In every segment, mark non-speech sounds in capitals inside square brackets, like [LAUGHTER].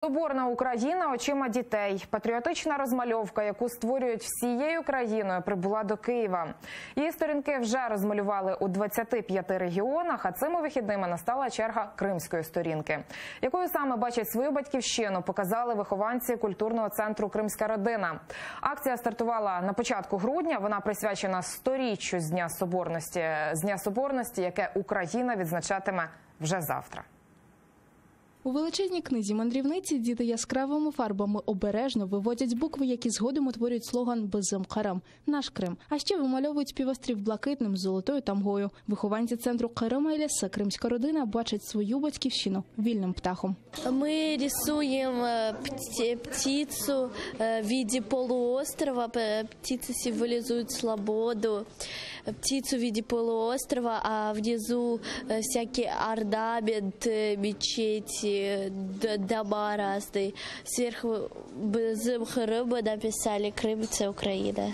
Соборна Україна очима дітей. Патріотична розмальовка, яку створюють всією країною, прибула до Києва. Її сторінки вже розмалювали у 25 регіонах. А цими вихідними настала черга кримської сторінки, якою саме бачать свою батьківщину, показали вихованці культурного центру Кримська родина. Акція стартувала на початку грудня. Вона присвячена сторіччю з дня соборності з дня соборності, яке Україна відзначатиме вже завтра. У величезній книзі мандрівниці діти яскравими фарбами обережно виводять букви, які згодом утворюють слоган «Безем Карам» – наш Крим. А ще вимальовують півострів блакитним з золотою тамгою. Вихованці центру Карима і Ляса Кримська родина бачать свою батьківщину вільним птахом. Мы рисуем э, пти- птицу э, в виде полуострова. П- Птица символизует свободу. Птицу в виде полуострова, а внизу э, всякие орнамент, э, мечети, д- дома разные. Сверху «Безым Крыма» написали «Крым – це Україна».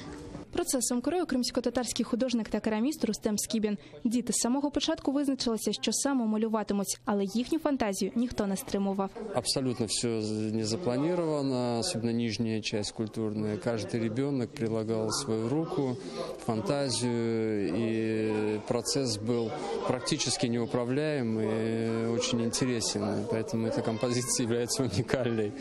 Процесом керує кримсько-татарський художник та кераміст Рустем Скібін. Діти з самого початку визначилися, що саме малюватимуть, але їхню фантазію ніхто не стримував. Абсолютно все не запланировано, особенно нижняя часть культурная. Каждый ребенок прилагал свою руку, фантазию, и процесс был практически неуправляем и очень интересен. Поэтому эта композиция является [LAUGHS] уникальной.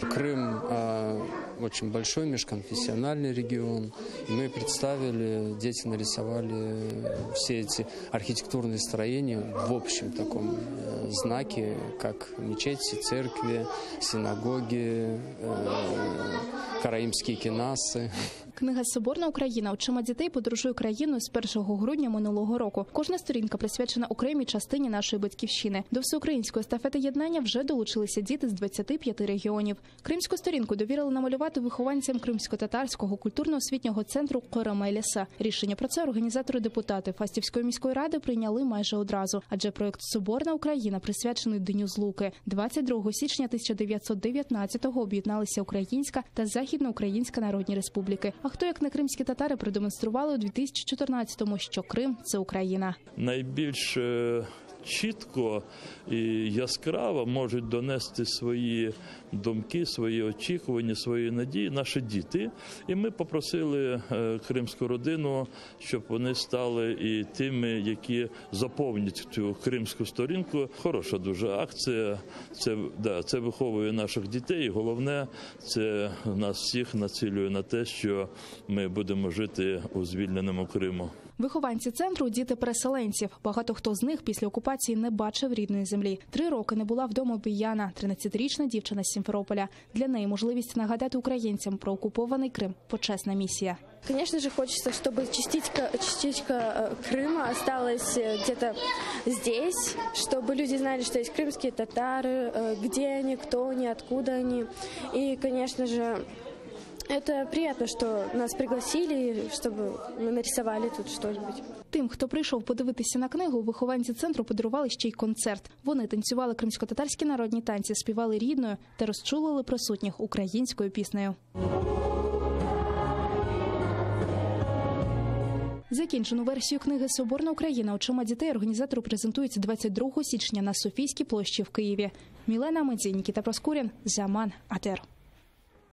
Очень большой межконфессиональный регион. И мы представили, дети нарисовали все эти архитектурные строения в общем таком э, знаке, как мечети, церкви, синагоги, э, караимские кинасы. Книга Соборна Україна очима дітей подорожує країною з 1 грудня минулого року. Кожна сторінка присвячена окремій частині нашої батьківщини. До всеукраїнської естафети єднання вже долучилися діти з 25 регіонів. Кримську сторінку довірили намалювати вихованцям кримсько-татарського культурно-освітнього центру Корама. Рішення про це організатори депутати Фастівської міської ради прийняли майже одразу, адже проект Соборна Україна присвячений Дню Злуки. 22 січня 1919-го об'єдналися Українська та Західноукраїнська Народні Республіки. А хто як не кримські татари продемонстрували у 2014-му, що Крим це Україна. найбільш чітко і яскраво можуть донести свої думки, свої очікування, свої надії наші діти. І ми попросили е, кримську родину, щоб вони стали і тими, які заповнять цю кримську сторінку. Хороша дуже акція. Це да, це виховує наших дітей. Головне, це нас всіх націлює на те, що ми будемо жити у звільненому Криму. Вихованці центру діти переселенців. Багато хто з них після окупації не бачив рідної землі. Три роки не була вдома Біяна, 13-річна дівчина з Сімферополя. Для неї можливість нагадати українцям про окупований Крим почесна місія. Конечно же, хочется, чтобы частичка, частичка э, Крыма осталась э, где-то здесь, чтобы люди знали, что есть крымские татары, э, где они, кто они, откуда они. И, конечно же, это приятно, что нас пригласили, чтобы мы нарисовали тут что-нибудь. Тим, хто прийшов подивитися на книгу, вихованці центру подарували ще й концерт. Вони танцювали кримсько-татарські народні танці, співали рідною та розчулили присутніх українською піснею. Закінчену версію книги Соборна Україна очима дітей організатори презентують 22 січня на Софійській площі в Києві. Мілена Медзій, Нікіта Проскурін, Заман Атер.